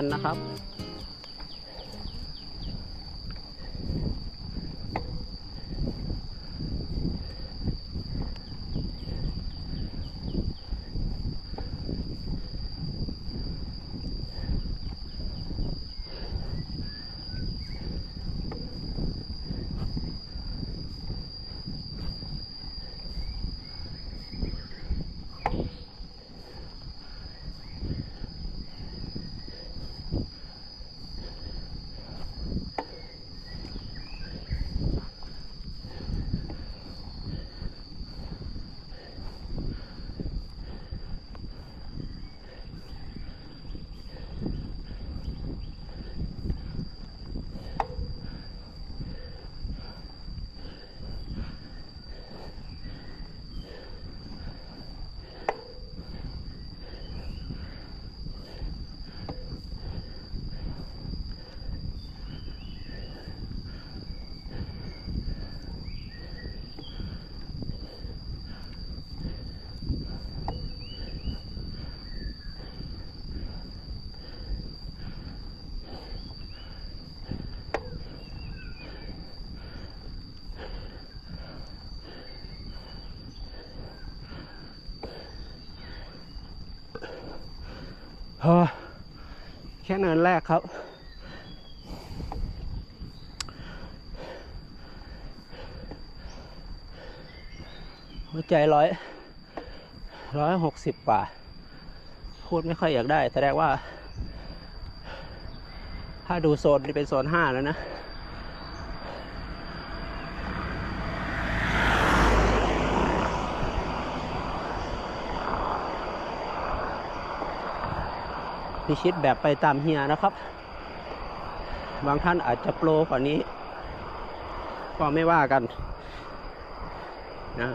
กันนะครับ เนินแรกครับ หัวใจร้อยร้อยหกสิบกว่า พูดไม่ค่อยอยากได้ แสดงว่า ถ้าดูโซนนี่เป็นโซนห้าแล้วนะ พิชิตแบบไปตามเฮียนะครับ บางท่านอาจจะโปรกว่านี้ ก็ไม่ว่ากันนะ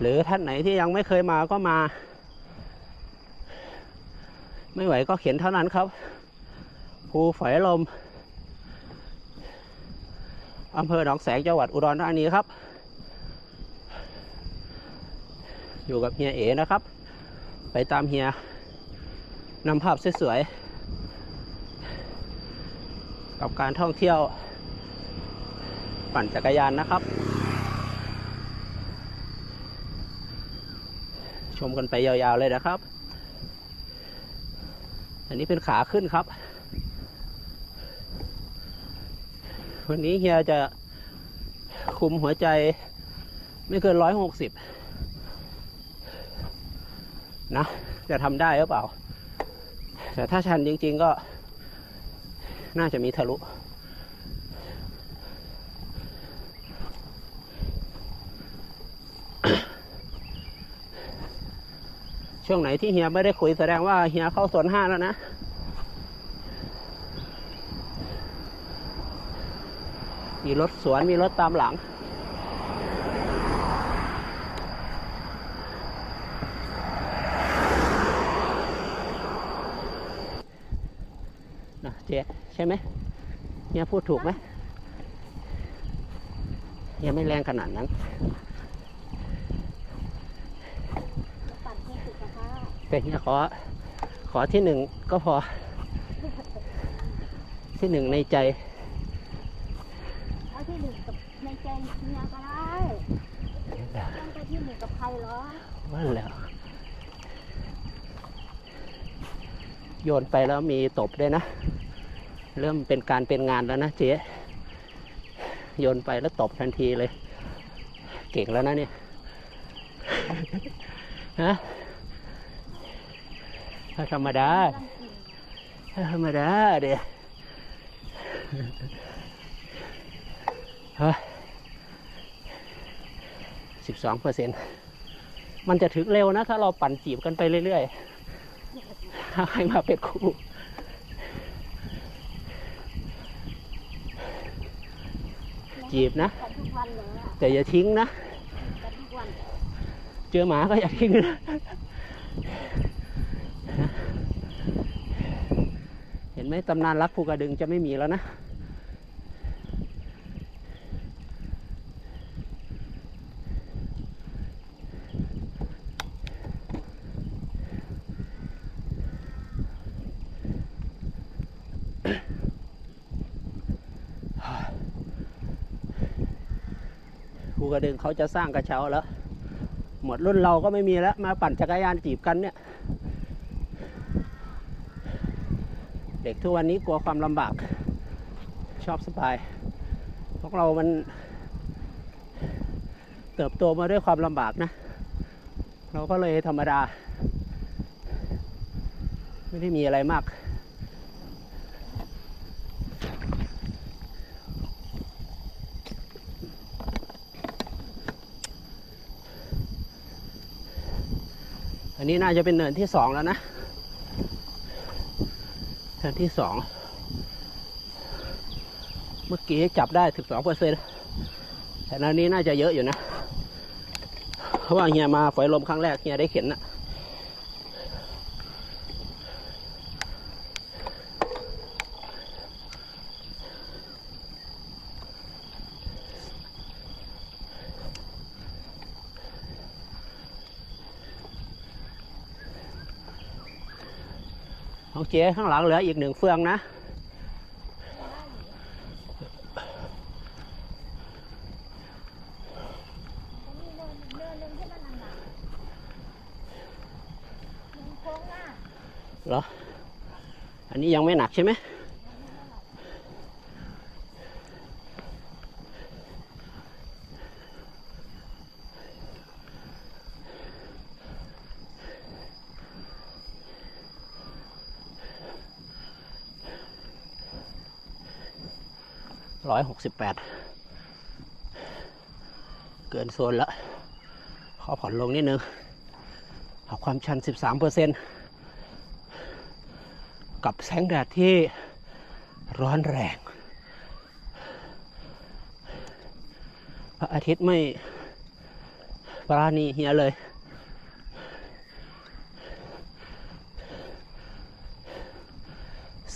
หรือท่านไหนที่ยังไม่เคยมาก็มา ไม่ไหวก็เขียนเท่านั้นครับ ภูฝอยลมอำเภอหนองแสงจังหวัดอุดรธานีครับ อยู่กับเฮียเอ๋นะครับ ไปตามเฮีย นำภาพสวยๆ กับการท่องเที่ยว ปั่นจักรยานนะครับ ชมกันไปยาวๆเลยนะครับ อันนี้เป็นขาขึ้นครับ วันนี้เฮียจะคุมหัวใจไม่เกินร้อยหกสิบนะ จะทำได้หรือเปล่า แต่ถ้าชันจริง ๆก็ น่าจะมีทะลุช่วงไหนที่เฮียไม่ได้คุยแสดงว่าเฮียเข้าโซนห้าแล้วนะ มีรถสวนมีรถตามหลัง นะเจ๊ใช่ไหมเฮีย พูดถูกไหมเฮียไม่แรงขนาดนั้นปั่นให้สุขภาพแต่เฮียขอ ขอที่หนึ่งก็พอ ที่หนึ่งในใจเอาที่หนึ่งกับในใจเมียก็ได้ต้องไปที่หนึ่งกับใครเหรอว่าแล้วโยนไปแล้วมีตบด้วยนะ เริ่มเป็นการเป็นงานแล้วนะเจ๊โยนไปแล้วตบทันทีเลย เก่งแล้วนะเนี่ยฮะถ้าธรรมดาธรรมดาเดียเฮ้ยสิบสองเปอร์เซ็นต์มันจะถึงเร็วนะ ถ้าเราปั่นจีบกันไปเรื่อยๆให้มาเป็นคู่ จีบนะ กันทุกวันเลยอะแต่อย่าทิ้งนะ กันทุกวันเจอหมาก็อย่าทิ้งนะ เห็นไหมตำนานรักภูกระดึงจะไม่มีแล้วนะ ภูกระดึง เขาจะสร้างกระเช้าแล้ว หมดรุ่นเราก็ไม่มีแล้วมาปั่นจักรยานจีบกันเนี่ย เด็กทุกวันนี้กลัวความลำบาก ชอบสบายพวกเรามัน เติบโตมาด้วยความลำบากนะ เราก็เลยธรรมดา ไม่ได้มีอะไรมาก นนี้น่าจะเป็นเนินที่สองแล้วนะเนินที่สอง เมื่อกี้จับได้สิบสองเปอร์เซ็นต์แต่อันนี้น่าจะเยอะอยู่นะ เพราะว่าเฮียมาฝอยลมครั้งแรกเฮียได้เข็นนะ เจ๊ข้างหลังเหลืออีกหนึ่งเฟืองนะ เหรอ อันนี้ยังไม่หนักใช่ไหม ร้อยหกสิบแปดเกินโซนละขอผ่อนลงนิดนึงเอาความชัน 13เปอร์เซ็นต์กับแสงแดดที่ร้อนแรงพระอาทิตย์ไม่ปราณีเฮียเลย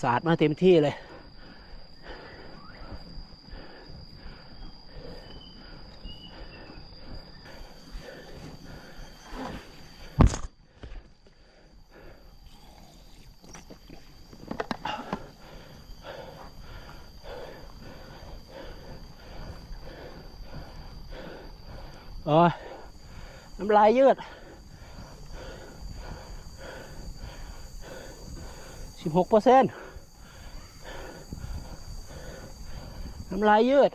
สาดมาเต็มที่เลย โอ้ยน้ำลา ยยืดสิบหกเปอร์เซ็นต์น้ำลายยืด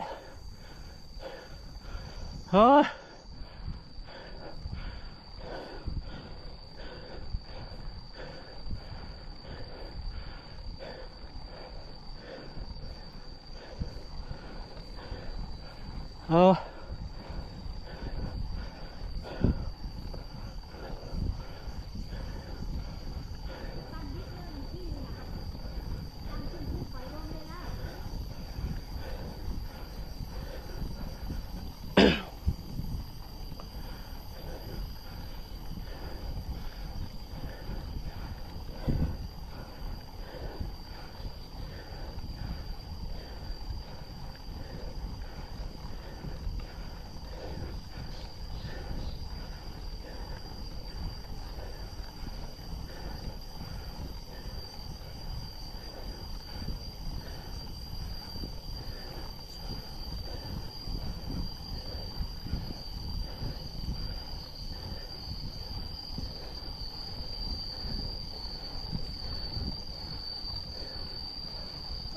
เฮ้ยเออ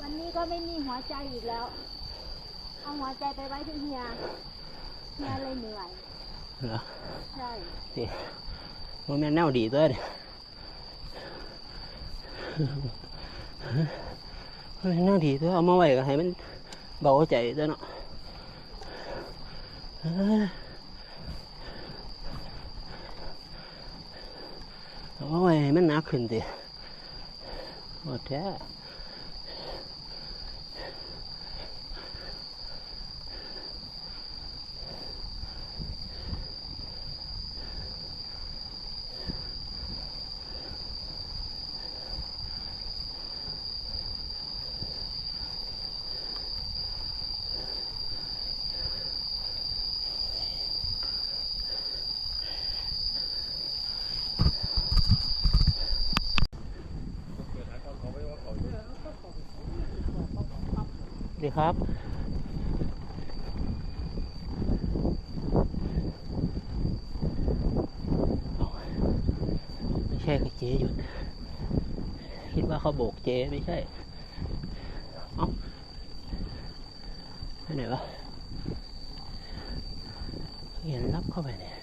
วันนี้ก็ ไม่มีหัวใจอีกแล้ว เอาหัวใจไปไว้ที่เฮียเฮียเลยเหนื่อยเหรอใช่นี่มันแม่นแนวดีตัวเด้มันแม่นแนวดีตัวเอามาไว้ก็ให้มันเบาใจตัวเนาะเอ้ยเอามาไว้ให้มันหนักขึ้นสิโอ้แท้ ครับ ไม่ใช่เจ๊หยุด คิดว่าเขาโบกเจ๊ไม่ใช่ เอ้าไปไหนวะเห็นรับเข้าไปเนี่ย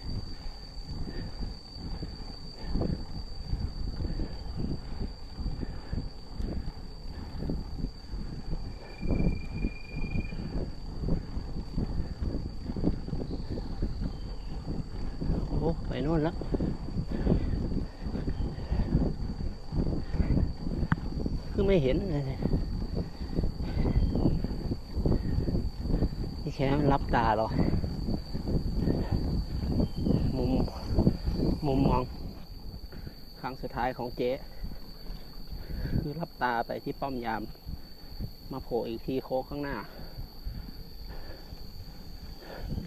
โอ้ไปโน่น แล้ว คือไม่เห็นเลยเนี่แค่มันรับตาเรามุมมุมมอง ครั้งสุดท้ายของเจ๊คือรับตาไปที่ป้อมยาม มาโผล่อีกทีโค้งข้างหน้า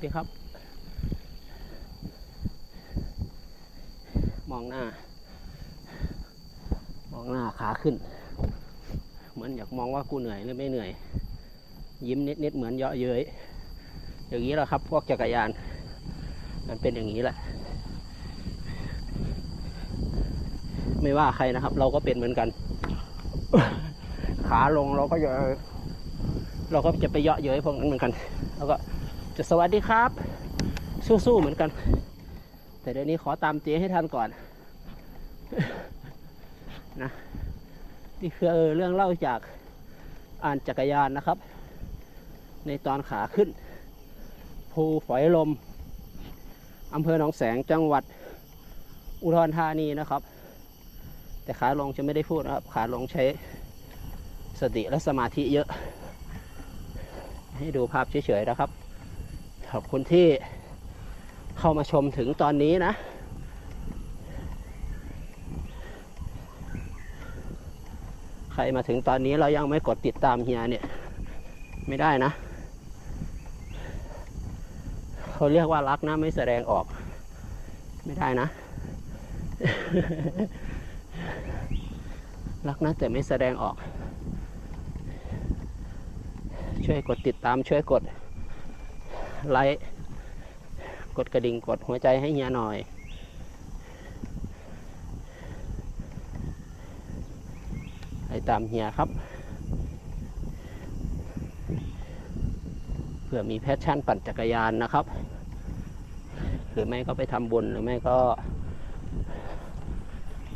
ดีครับ มองหน้ามองหน้าขาขึ้น เหมือนอยากมองว่ากูเหนื่อยหรือไม่เหนื่อย ยิ้มนิดๆเหมือนเยาะเย้ยอย่างนี้แหละครับ พวกจักรยาน มันเป็นอย่างนี้แหละ ไม่ว่าใครนะครับ เราก็เป็นเหมือนกัน ขาลงเราก็จะเราก็จะไปเยาะเย้ยพวกนั้นเหมือนกัน แล้วก็จะสวัสดีครับ สู้ๆเหมือนกัน แต่เดี๋ยวนี้ขอตามเจ๊ให้ทันก่อน นะนี่คือเรื่องเล่าจากอ่านจักรยานนะครับ ในตอนขาขึ้น ภูฝอยลมอำเภอหนองแสงจังหวัดอุดรธานีนะครับ แต่ขาลงจะไม่ได้พูดนะครับ ขาลงใช้สติและสมาธิเยอะ ให้ดูภาพเฉยๆนะครับ ขอบคุณที่เข้ามาชมถึงตอนนี้นะ ใค รมาถึงตอนนี้เรายังไม่กดติดตามเฮียเนี่ย ไม่ได้นะ เขาเรียกว่ารักนะไม่แสดงออก ไม่ได้นะ รักนะแต่ไม่แสดงออก ช่วยกดติดตามช่วยกดไลค์กดกระดิ่งกดหัวใจให้เฮียหน่อย ไป ตามเฮียครับ เผื่อมีแพชชั่นปั่นจักรยานนะครับ หรือไม่ก็ไปทำบุญหรือไม่ก็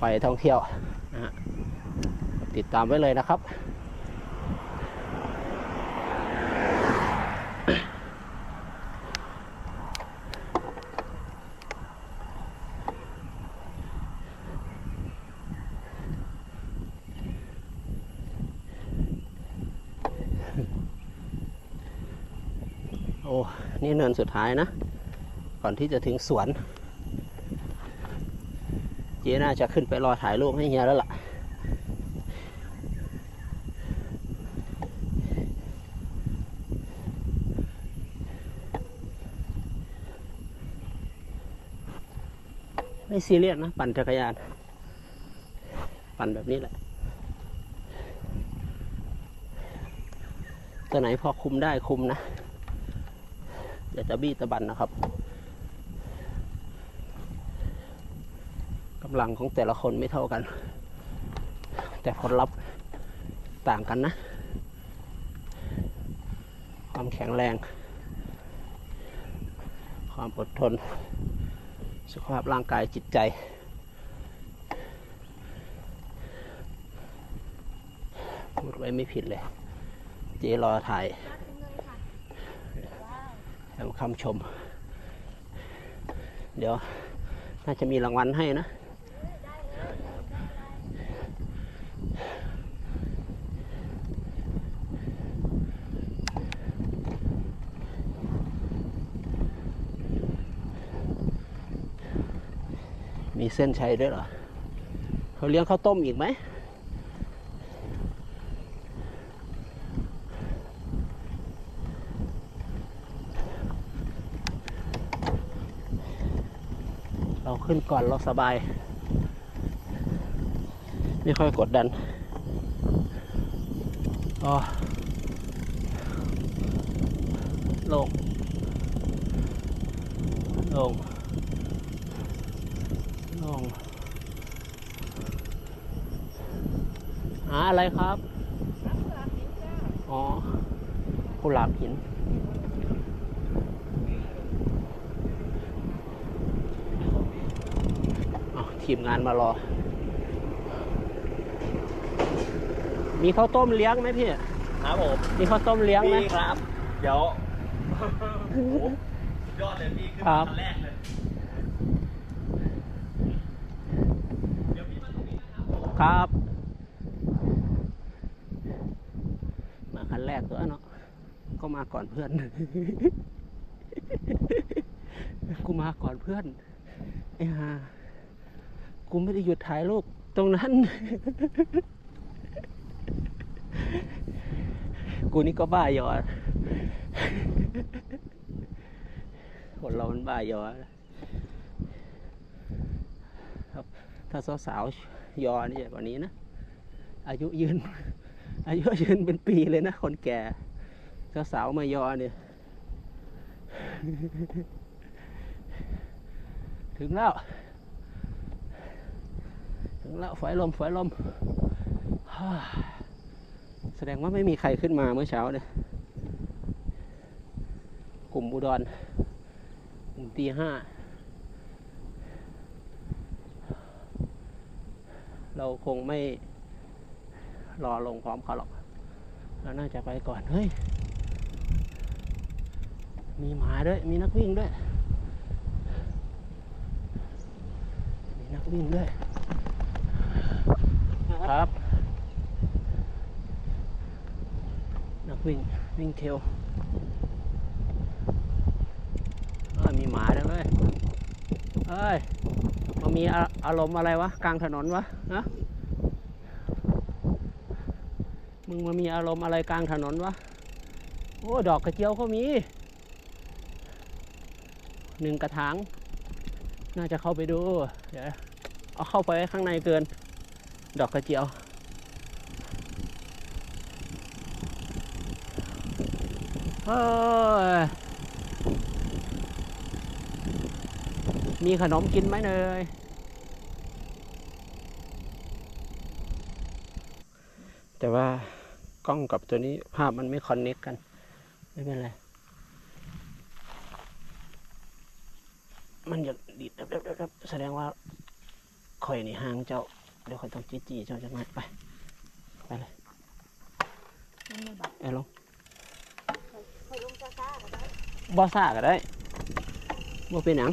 ไปท่องเที่ยวนะฮะติดตามไว้เลยนะครับ โอ้ นี่เนินสุดท้ายนะ ก่อนที่จะถึงสวน เจ๊น่าจะขึ้นไปรอถ่ายรูปให้เฮียแล้วล่ะ ไม่ซีเรียสนะ ปั่นจักรยาน ปั่นแบบนี้แหละตัวไหนพอคุมได้คุมนะ อย่าจะบี้ตะบันนะครับกำลังของแต่ละคนไม่เท่ากัน แต่ผลลัพธ์ต่างกันนะ ความแข็งแรง ความอดทน สุขภาพร่างกายจิตใจ พูดไว้ไม่ผิดเลย เจรอถ่าย แถมคำชม เดี๋ยวน่าจะมีรางวัลให้นะ มีเส้นชัยด้วยเหรอ เขาเลี้ยงข้าวต้มอีกไหม ขึ้นก่อนเราสบาย ไม่ค่อยกดดันอ๋อลง ลง ลง หาอะไรครับ อ๋อกุหลาบหิน เอา ทีมงานมารอ มีข้าวต้มเลี้ยงไหมพี่ ครับผมมีข้าวต้มเลี้ยงไหมมีครับ เดี๋ยวโอ้โหยอดเลยพี่ขึ้นครัมาบคันแรกเลย เดี๋ยวพี่มาตรงนี้นะครับผมครับ มาคันแรกตัวเนาะ ก็มาก่อนเพื่อน กูมาก่อนเพื่อน ไอ้ห่า กูไม่ได้หยุดถ่ายรูปตรงนั้น กูนี่ก็บ้ายอคนเรามันบ้ายอครับถ้าสาวๆยอนี่ใหญ่กว่านี้นะ อายุยืน อายุยืนเป็นปีเลยนะ คนแก่สาวๆมายอเนี่ยถึงแล้ว แล้วฝอยลมฝอยลม แสดงว่าไม่มีใครขึ้นมาเมื่อเช้าเนี่ยกลุ่มอุดรกลุ่มตีห้า เราคงไม่รอลงพร้อมเขาหรอกเราน่าจะไปก่อน เฮ้ย มีหมาด้วย มีนักวิ่งด้วย มีนักวิ่งด้วย ครับ นักวิ่ง วิ่งเทลเอ้ยมีหมาด้วยเว้ยเอ้ยมันมีอารมณ์อะไรวะ กลางถนนวะฮะมึงมามีอารมณ์อะไรกลางถนนวะ โอ้ ดอกกระเจียวเขามี หนึ่งกระถาง น่าจะเข้าไปดู เดี๋ยว เอาเข้าไปไว้ข้างในเกิน ดอกกระเจียวเอ้ย มีขนมกินไหมเนยแต่ว่ากล้องกับตัวนี้ภาพมันไม่คอนเน็กกัน ไม่เป็นไร มันอยากดีดดับแสดงว่าข่อยนี่ห่างเจ้า เดี๋ยวข่อยต้องจี้จี้ๆเจ้าจะมาไป ไปเลยไอ้ลงบ่ซ่าก็ได้บ่เป็นหยัง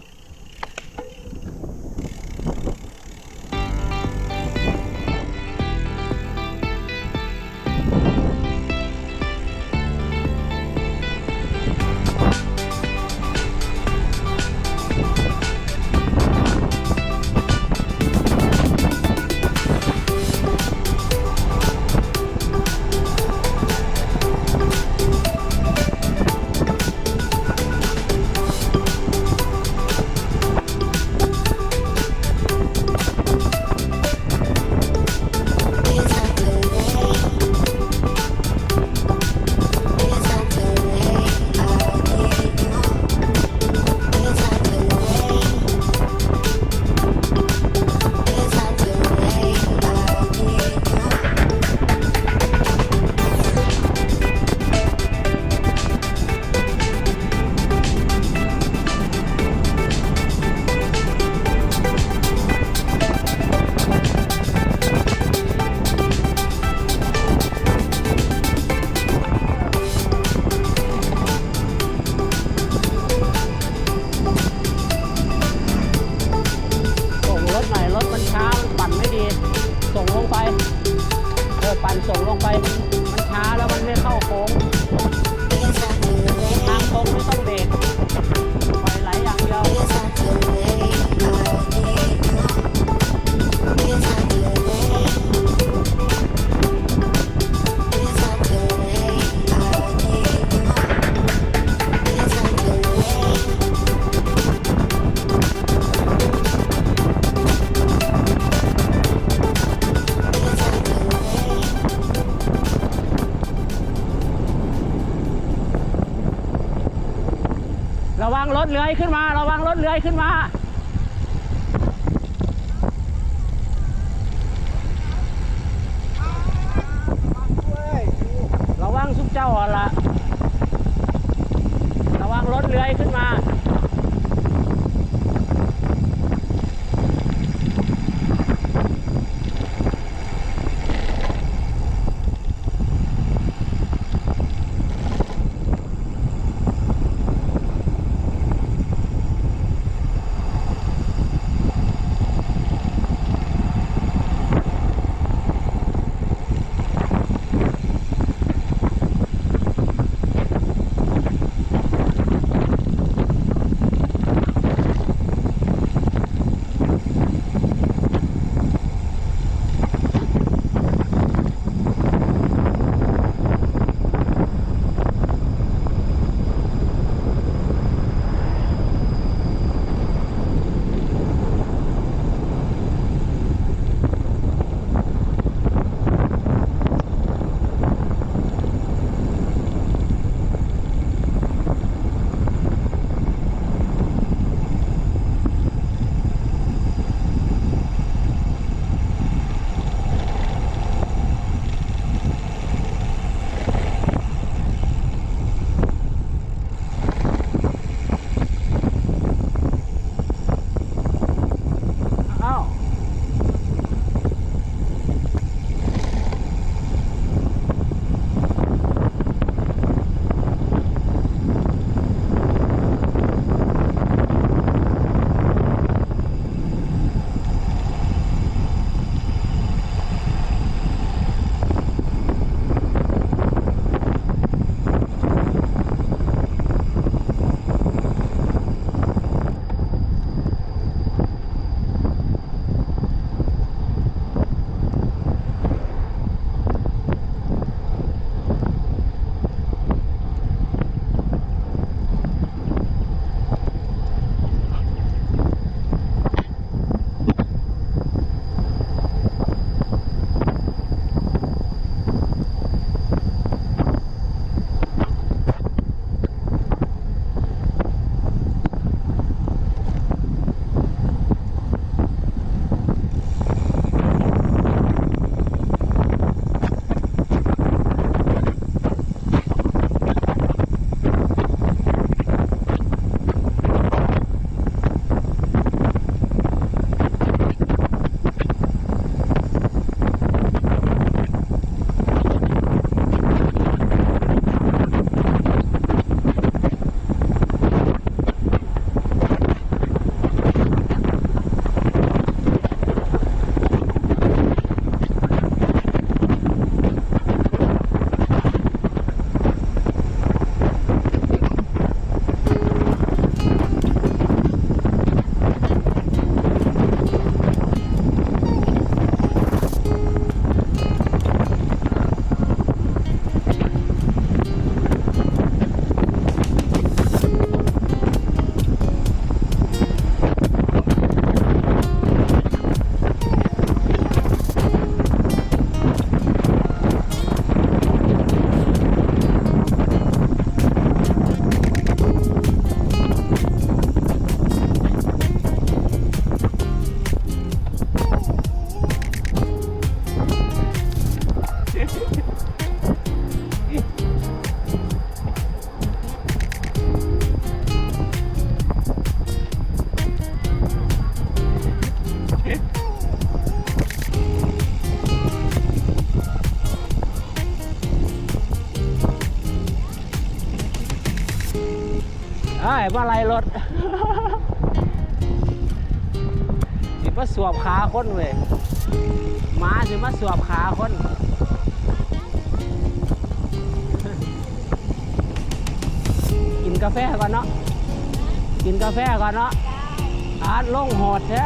ขึ้นมา ระวังรถเลื้อยขึ้นมา ไอ้ยว่าไรรถสิมาสวบขาคนเว้ยหมาสิมาสวบขาคนกินกาแฟก่อนเนาะกินกาแฟก่อนเนาะอาร์ตลงหดแท้